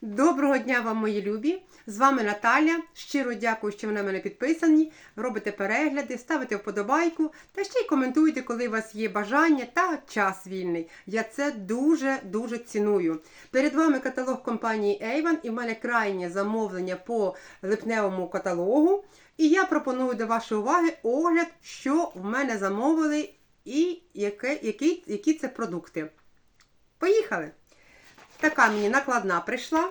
Доброго дня вам, мої любі! З вами Наталя. Щиро дякую, що ви на мене підписані. Робите перегляди, ставите вподобайку та ще й коментуйте, коли у вас є бажання та час вільний. Я це дуже-дуже ціную. Перед вами каталог компанії Avon і в мене крайнє замовлення по липневому каталогу. І я пропоную до вашої уваги огляд, що в мене замовили і яке, які, які це продукти. Поїхали! Така мені накладна прийшла.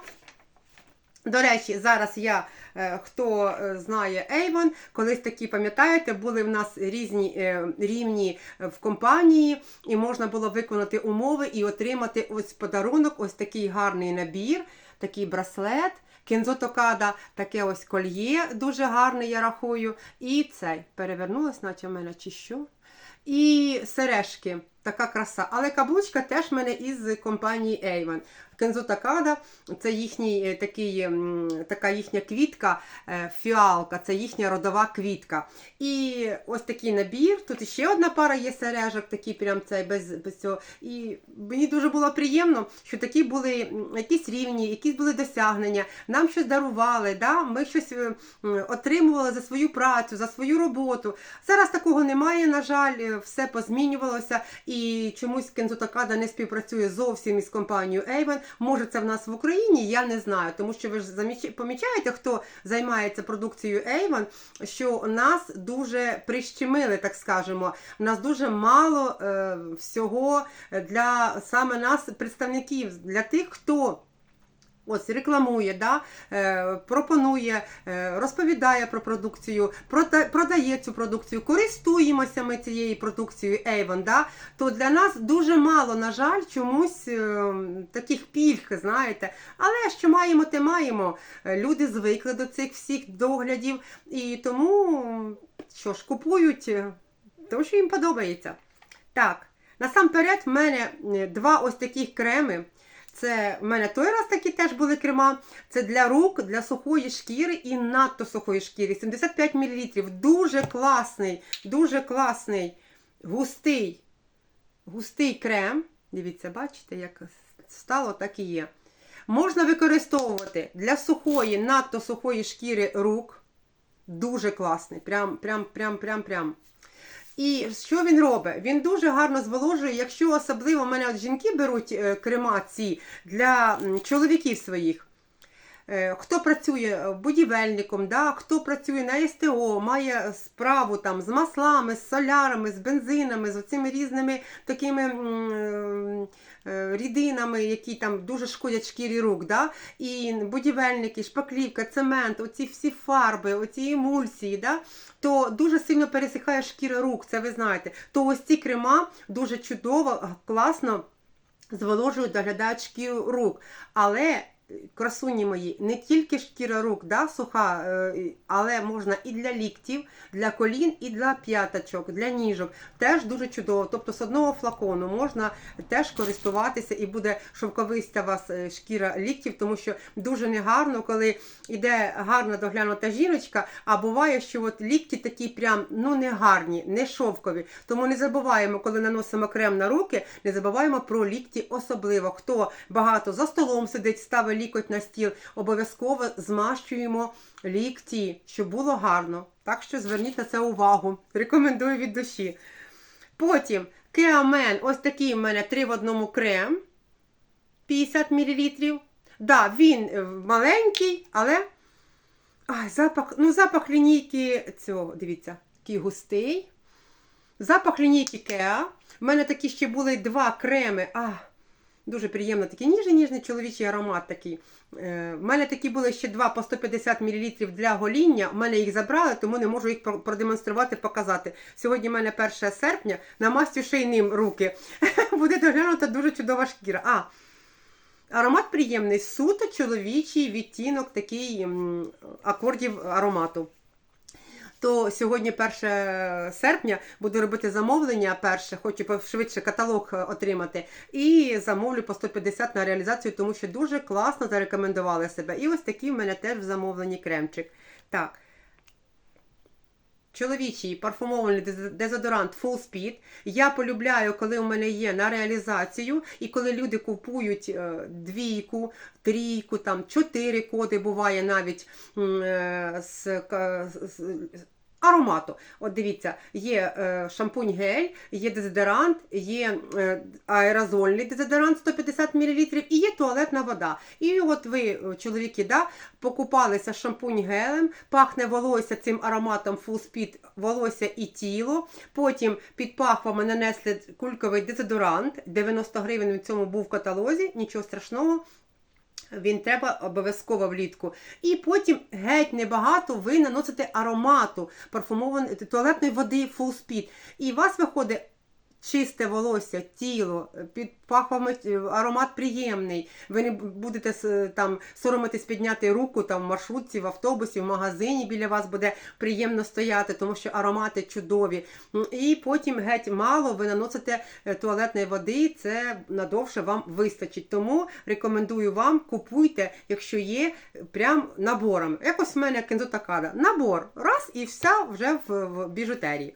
До речі, зараз я, е, хто е, знає Avon, колись такі, пам'ятаєте, були в нас різні е, рівні в компанії, і можна було виконати умови і отримати ось подарунок, ось такий гарний набір, такий браслет. Кензо Токада, таке ось кольє, дуже гарне, я рахую. І цей перевернулось, наче в мене чи що. І сережки, така краса. Але каблучка теж в мене із компанії Avon. Кензо Такада, це їхній е, такий, така їхня квітка, е, фіалка, це їхня родова квітка. І ось такий набір. Тут ще одна пара є сережок, такі прям цей без, без цього. І мені дуже було приємно, що такі були якісь рівні, якісь були досягнення. Нам щось дарували, да? ми щось е, отримували за свою працю, за свою роботу. Зараз такого немає, на жаль, все позмінювалося і чомусь Кензо Такада не співпрацює зовсім із компанією Avon. Може, це в нас в Україні, я не знаю, тому що ви ж помічаєте, хто займається продукцією Avon, що нас дуже прищемили, так скажемо. Нас дуже мало е, всього для саме нас, представників, для тих, хто. Ось рекламує, да, е, пропонує, е, розповідає про продукцію, прода- продає цю продукцію, користуємося ми цією продукцією Avon, да, то для нас дуже мало, на жаль, чомусь е, таких пільг, знаєте. Але що маємо, те маємо. Люди звикли до цих всіх доглядів, і тому що ж, купують, е, тому що їм подобається. Так, насамперед, в мене е, два ось таких креми. Це в мене той раз такі теж були крема. Це для рук, для сухої шкіри і надто сухої шкіри. 75 мл. Дуже класний, дуже класний, густий, густий крем. Дивіться, бачите, як стало, так і є. Можна використовувати для сухої, надто сухої шкіри рук. Дуже класний. Прям, прям, прям, прям, прям. І що він робить? Він дуже гарно зволожує, якщо особливо мене от жінки беруть е, крема ці для чоловіків своїх. Е, Хто працює будівельником, да, хто працює на СТО, має справу там з маслами, з солярами, з бензинами, з оцими різними такими е, рідинами, які там дуже шкодять шкірі рук. Да? І будівельники, шпаклівка, цемент, оці всі фарби, оці емульсії, да? то дуже сильно пересихає шкіра рук, це ви знаєте. То ось ці крема дуже чудово, класно зволожують, доглядають шкіру рук. Але красуні мої, не тільки шкіра рук, да, суха, е, але можна і для ліктів, для колін, і для п'яточок, для ніжок. Теж дуже чудово. Тобто з одного флакону можна теж користуватися і буде шовковиста вас е, шкіра ліктів, тому що дуже негарно, коли йде гарно доглянута жіночка, а буває, що от лікті такі прям ну не гарні, не шовкові. Тому не забуваємо, коли наносимо крем на руки, не забуваємо про лікті особливо. Хто багато за столом сидить, ставить лікоть на стіл, обов'язково змащуємо лікті, щоб було гарно. Так що зверніть на це увагу. Рекомендую від душі. Потім Кеамен, ось такий в мене 3 в одному крем 50 мл. Да, він е, маленький, але Ай, запах, ну запах лінійки цього, дивіться, такий густий. Запах лінійки Кеа. У мене такі ще були два креми. А, дуже приємно, такий ніжний ніжний чоловічий аромат такий. Е, в мене такі були ще два по 150 мл для гоління. У мене їх забрали, тому не можу їх продемонструвати, показати. Сьогодні в мене 1 серпня, намастю ще й ним руки. Буде доглянута дуже чудова шкіра. А, Аромат приємний, суто чоловічий відтінок такий акордів аромату. То сьогодні 1 серпня буду робити замовлення перше, хочу швидше каталог е, отримати. І замовлю по 150 на реалізацію, тому що дуже класно зарекомендували себе. І ось такий в мене теж в замовленні кремчик. Так. чоловічий парфумований дезодорант Full Speed. Я полюбляю, коли у мене є на реалізацію, і коли люди купують е, двійку, трійку, там чотири коди буває навіть е, з- аромату. От дивіться, є е, шампунь гель, є дезодорант, є е, аерозольний дезодорант 150 мл і є туалетна вода. І от ви, чоловіки, да, покупалися шампунь гелем, пахне волосся цим ароматом Full Speed, волосся і тіло. Потім під пахвами нанесли кульковий дезодорант, 90 гривень в цьому був в каталозі, нічого страшного. Він треба обов'язково влітку. І потім геть небагато ви наносите аромату парфумованої туалетної води Full Speed. І у вас виходить чисте волосся, тіло, під пахвами е, аромат приємний. Ви не будете там соромитись підняти руку там в маршрутці, в автобусі, в магазині біля вас буде приємно стояти, тому що аромати чудові. І потім геть мало ви наносите е, туалетної води, це надовше вам вистачить. Тому рекомендую вам купуйте, якщо є, прям набором. Якось в мене кензотакада. Набор. Раз і вся вже в, в біжутерії.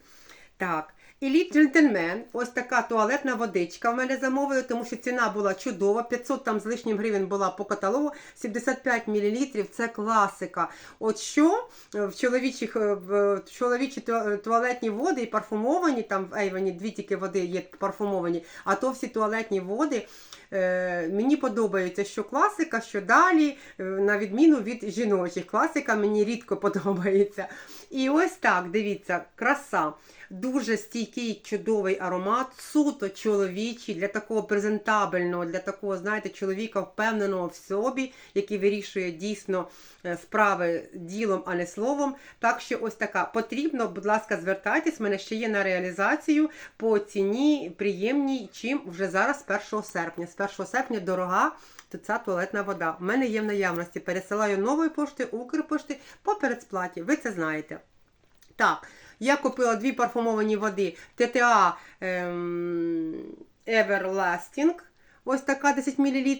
Так. Elite Gentleman, ось така туалетна водичка в мене замовили, тому що ціна була чудова. 500 там з лишнім гривень була по каталогу, 75 мл, це класика. От що в чоловічих е, в чоловічі туалетні води і парфумовані, там в Ейвені дві тільки води є парфумовані, а то всі туалетні води. Е, мені подобається, що класика, що далі, е, на відміну від жіночих. Класика мені рідко подобається. І ось так, дивіться, краса. Дуже стійкий, чудовий аромат, суто чоловічий, для такого презентабельного, для такого, знаєте, чоловіка впевненого в собі, який вирішує дійсно е, справи ділом, а не словом. Так що ось така потрібно, будь ласка, звертайтесь. в мене ще є на реалізацію по ціні приємній, чим вже зараз з 1 серпня. З 1 серпня дорога. Ця туалетна вода. У мене є в наявності. Пересилаю нової пошти, Укрпошти по передсплаті. Ви це знаєте. Так, я купила дві парфумовані води ТТА ем, Everlasting. Ось така 10 мл.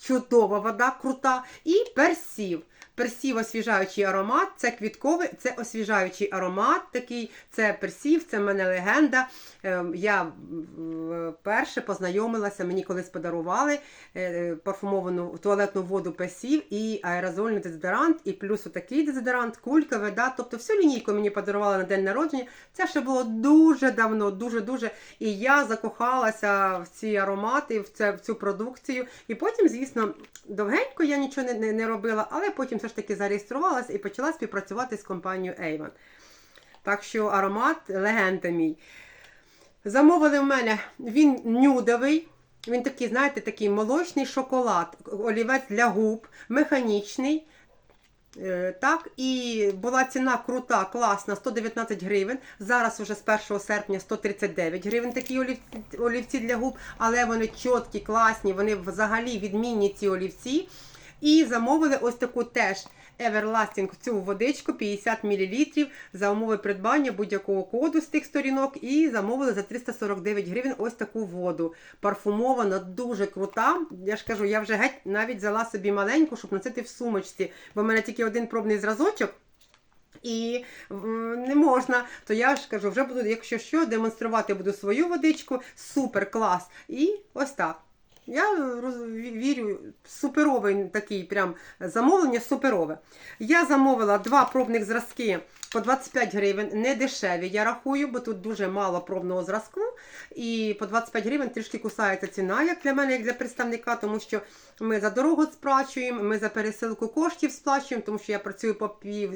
Чудова вода, крута. І персів. Персів освіжаючий аромат, це квітковий, це освіжаючий аромат такий, це персів, це в мене легенда. Ем, Я м, вперше познайомилася, мені колись подарували е, парфумовану туалетну воду персів і аерозольний дезодорант, і плюс отакий дезодорант, кулька, вода. Тобто всю лінійку мені подарували на день народження. Це ще було дуже давно, дуже-дуже. І я закохалася в ці аромати, в цю продукцію. І потім, звісно, довгенько я нічого не, не, не робила, але потім все ж таки зареєструвалася і почала співпрацювати з компанією Avon. Так що аромат легенда мій. Замовили в мене він нюдовий. Він такий, знаєте, такий молочний шоколад, олівець для губ, механічний. Е, Так, і була ціна крута, класна, 119 гривень. Зараз уже з 1 серпня 139 гривень такі олів- олівці для губ, але вони чіткі, класні, вони взагалі відмінні ці олівці. І замовили ось таку теж Everlasting цю водичку 50 мл за умови придбання будь-якого коду з тих сторінок. І замовили за 349 гривень ось таку воду. Парфумована, дуже крута. Я ж кажу, я вже геть навіть взяла собі маленьку, щоб носити в сумочці, бо в мене тільки один пробний зразочок. І не можна, то я ж кажу, вже буду, якщо що, демонструвати буду свою водичку. Супер клас. І ось так. Я вірю, суперовий такий прям замовлення суперове. Я замовила два пробних зразки по 25 гривень, не дешеві, я рахую, бо тут дуже мало пробного зразку. І по 25 гривень трішки кусається ціна, як для мене, як для представника, тому що ми за дорогу сплачуємо, ми за пересилку коштів сплачуємо, тому що я працюю по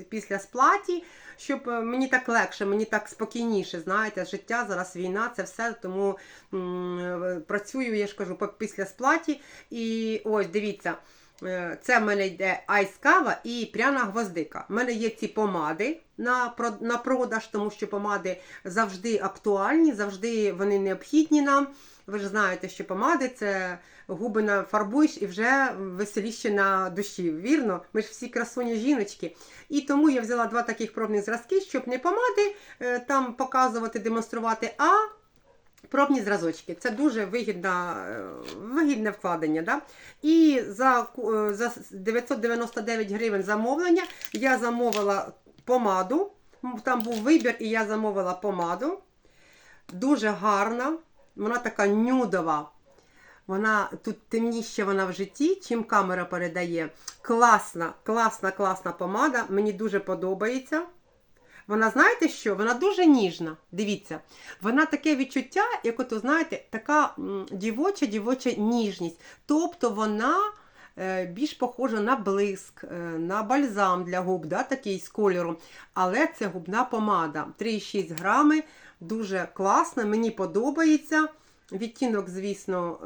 після сплаті, щоб е, мені так легше, мені так спокійніше. Знаєте, життя зараз війна, це все. Тому м, е, працюю, я ж кажу, по після сплаті. І ось дивіться. е, Це в мене йде айс-кава і пряна гвоздика. У мене є ці помади на, на продаж, тому що помади завжди актуальні, завжди вони необхідні нам. Ви ж знаєте, що помади це губи нафарбуєш і вже веселіще на душі. Вірно? Ми ж всі красуні жіночки. І тому я взяла два таких пробних зразки, щоб не помади е, там показувати, демонструвати, а пробні зразочки. Це дуже вигідна, е, вигідне вкладення. Да? І за, е, за 999 гривень замовлення я замовила помаду Там був вибір, і я замовила помаду. Дуже гарна. Вона така нюдова. Вона тут темніше вона в житті, чим камера передає. Класна, класна, класна помада. Мені дуже подобається. Вона, знаєте що? Вона дуже ніжна. Дивіться, вона таке відчуття, як от, знаєте, така дівоча, дівоча ніжність. Тобто вона е, більш похожа на блиск, е, на бальзам для губ, да, такий з кольором. Але це губна помада. 3,6 грами, дуже класна, мені подобається. Відтінок, звісно,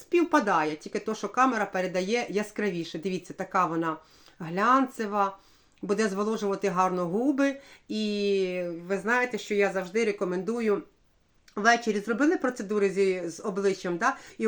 співпадає, тільки то, що камера передає яскравіше. Дивіться, така вона глянцева, буде зволожувати гарно губи. І ви знаєте, що я завжди рекомендую. Ввечері зробили процедури зі, з обличчям, да? і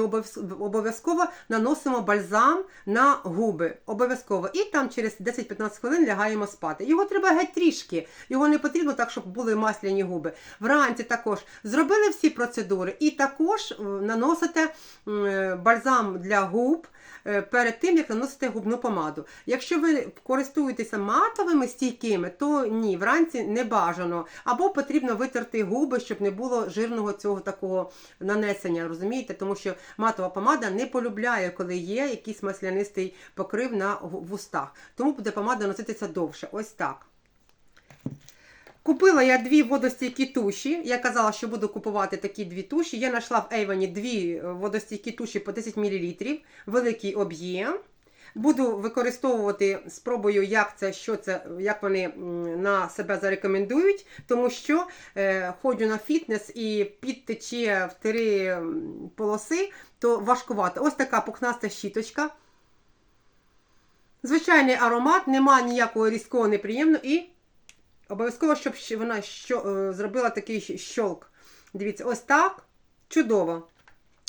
обов'язково наносимо бальзам на губи. Обов'язково. І там через 10-15 хвилин лягаємо спати. Його треба геть трішки. Його не потрібно так, щоб були масляні губи. Вранці також зробили всі процедури і також е, наносите е, бальзам для губ. е, Перед тим як наносите губну помаду. Якщо ви користуєтеся матовими стійкими, то ні, вранці не бажано. Або потрібно витерти губи, щоб не було жирного цього такого нанесення, розумієте? Тому що матова помада не полюбляє, коли є якийсь маслянистий покрив на вустах. Тому буде помада носитися довше. Ось так. Купила я дві водостійкі туші. Я казала, що буду купувати такі дві туші. Я знайшла в Ейвані дві е, водостійкі туші по 10 мл, великий об'єм. Буду використовувати, спробую, як це, що це, як вони на себе зарекомендують, тому що е, ходжу на фітнес і підтече в три полоси, то важкувато. Ось така пухнаста щіточка. Звичайний аромат, нема ніякого різкого неприємного і обов'язково, щоб вона що, е, зробила такий щолк. Дивіться, ось так. Чудово.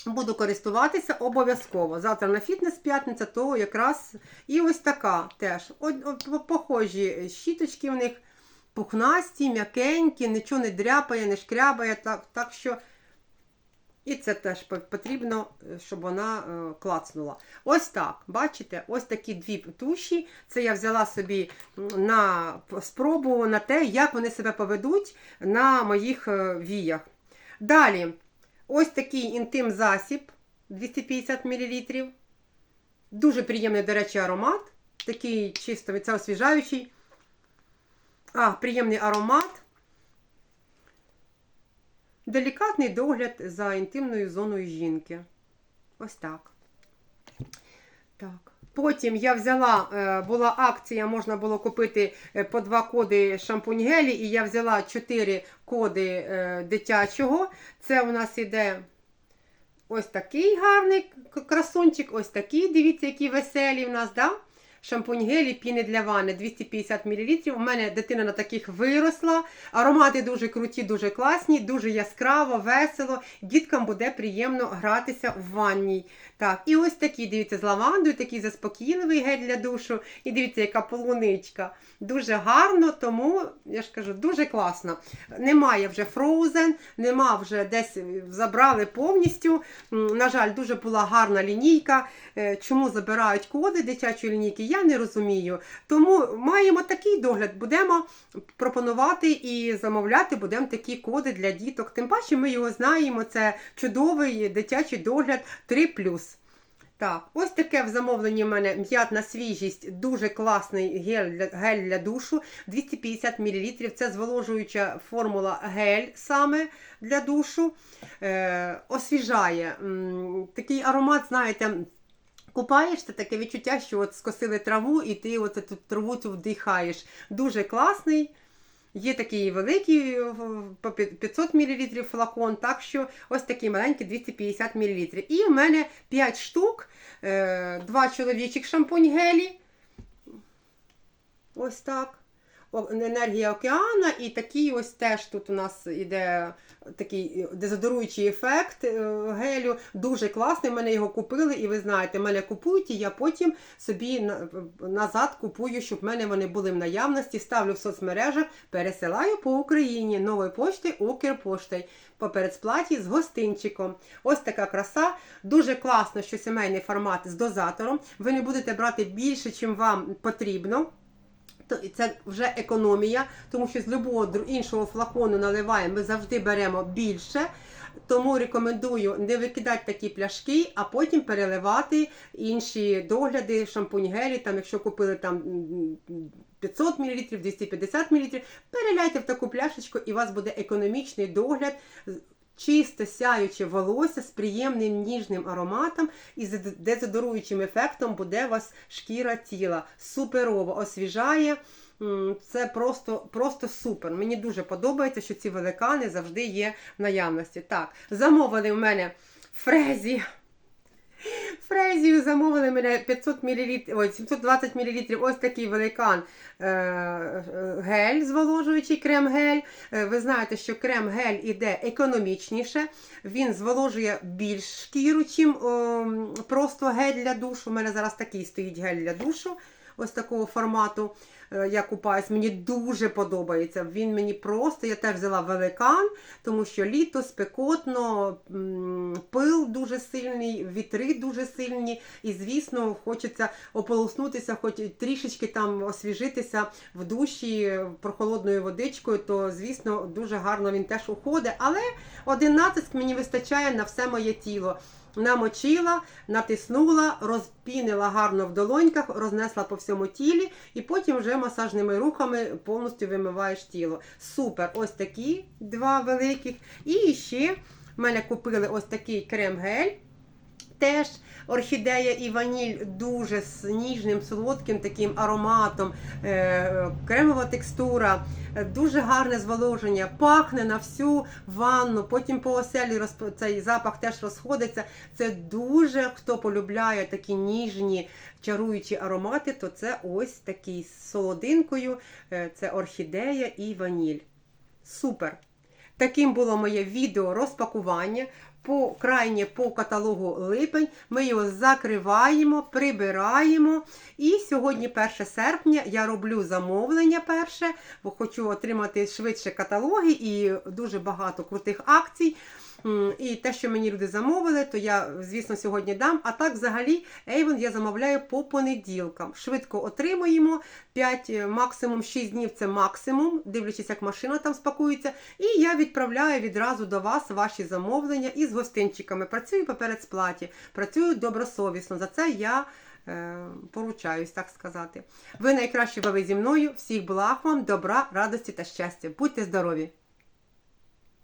Буду користуватися обов'язково. Завтра на фітнес п'ятниця, то якраз і ось така теж. Похожі щіточки в них пухнасті, м'якенькі, нічого не дряпає, не шкрябає. Так, так що і це теж потрібно, щоб вона е, клацнула. Ось так, бачите, ось такі дві туші. Це я взяла собі на спробу на те, як вони себе поведуть на моїх е, віях. Далі, ось такий інтим засіб 250 мл. Дуже приємний, до речі, аромат. Такий чисто це освіжаючий. А, приємний аромат. Делікатний догляд за інтимною зоною жінки. Ось так. Так. Потім я взяла, е, була акція, можна було купити е, по два коди шампунь гелі, і я взяла чотири коди е, дитячого. Це у нас іде ось такий гарний красунчик, ось такий. Дивіться, які веселі в нас, да? Шампунь гелі, піни для ванни 250 мл. У мене дитина на таких виросла. Аромати дуже круті, дуже класні, дуже яскраво, весело. Діткам буде приємно гратися в ванній. Так, і ось такий, дивіться, з лавандою, такий заспокійливий гель для душу. І дивіться, яка полуничка. Дуже гарно, тому я ж кажу, дуже класно. Немає вже Frozen, нема вже десь забрали повністю. На жаль, дуже була гарна лінійка. Е, Чому забирають коди дитячої лінійки, я не розумію. Тому маємо такий догляд, будемо пропонувати і замовляти будемо такі коди для діток. Тим паче ми його знаємо. Це чудовий дитячий догляд 3+. Так, ось таке в замовленні в мене м'ятна свіжість, дуже класний гель для, гель для душу, 250 мл. Це зволожуюча формула гель саме для душу. Е, освіжає. Такий аромат, знаєте, купаєшся, таке відчуття, що от скосили траву і ти оце тут траву цю вдихаєш. Дуже класний. Є такий великий е, по 500 мл флакон, так що ось такий маленький 250 мл. І в мене 5 штук, 2 чоловічих шампунь гелі. Ось так. Енергія океана, і такий ось теж тут у нас іде такий дезодоруючий ефект е, гелю. Дуже класний. Мене його купили, і ви знаєте, мене купують, і я потім собі назад купую, щоб в мене вони були в наявності. Ставлю в соцмережах, пересилаю по Україні нової пошти Укрпоштой по передсплаті з гостинчиком. Ось така краса. Дуже класно, що сімейний формат з дозатором. Ви не будете брати більше, чим вам потрібно. Це вже економія, тому що з любого іншого флакону наливаємо, ми завжди беремо більше. Тому рекомендую не викидати такі пляшки, а потім переливати інші догляди, шампунь гелі, там, якщо купили там 500 мл, 250 мл, переляйте в таку пляшечку, і у вас буде економічний догляд. Чисте сяюче волосся з приємним ніжним ароматом і з дезодоруючим ефектом буде у вас шкіра тіла. Суперово освіжає. Це просто, просто супер. Мені дуже подобається, що ці великани завжди є в наявності. Так, замовили в мене фрезі. Фрезію замовили мене 500 мл, ой, 720 мл, ось такий великан е, е, гель, зволожуючий крем-гель. Е, Ви знаєте, що крем-гель іде економічніше, він зволожує більш шкіру, чим просто гель для душу. У мене зараз такий стоїть гель для душу, ось такого формату. Е, Я купаюсь, мені дуже подобається. Він мені просто, я теж взяла великан, тому що літо спекотно, пил дуже сильний, вітри дуже сильні, і, звісно, хочеться ополоснутися, хоч трішечки там освіжитися в душі прохолодною водичкою, то, звісно, дуже гарно він теж уходить. Але один натиск мені вистачає на все моє тіло. Намочила, натиснула, розпінила гарно в долоньках, рознесла по всьому тілі, і потім вже масажними рухами повністю вимиваєш тіло. Супер! Ось такі два великих. І ще в мене купили ось такий крем-гель. Теж орхідея і ваніль дуже з ніжним, солодким таким ароматом, е, кремова текстура, дуже гарне зволоження, пахне на всю ванну, потім по оселі цей запах теж розходиться. Це дуже хто полюбляє такі ніжні чаруючі аромати, то це ось такий з солодинкою, е, це орхідея і ваніль. Супер! Таким було моє відео розпакування. По крайнє по каталогу липень. Ми його закриваємо, прибираємо. І сьогодні, 1 серпня, я роблю замовлення перше, бо хочу отримати швидше каталоги і дуже багато крутих акцій. І те, що мені люди замовили, то я, звісно, сьогодні дам. А так, взагалі, Avon я замовляю по понеділкам. Швидко отримуємо 5, е, максимум 6 днів це максимум, дивлячись, як машина там спакується. І я відправляю відразу до вас ваші замовлення із гостинчиками. Працюю по передсплаті, працюю добросовісно. За це я е, поручаюсь, так сказати. Ви найкращі, бо ви зі мною. Всіх благ вам, добра, радості та щастя. Будьте здорові!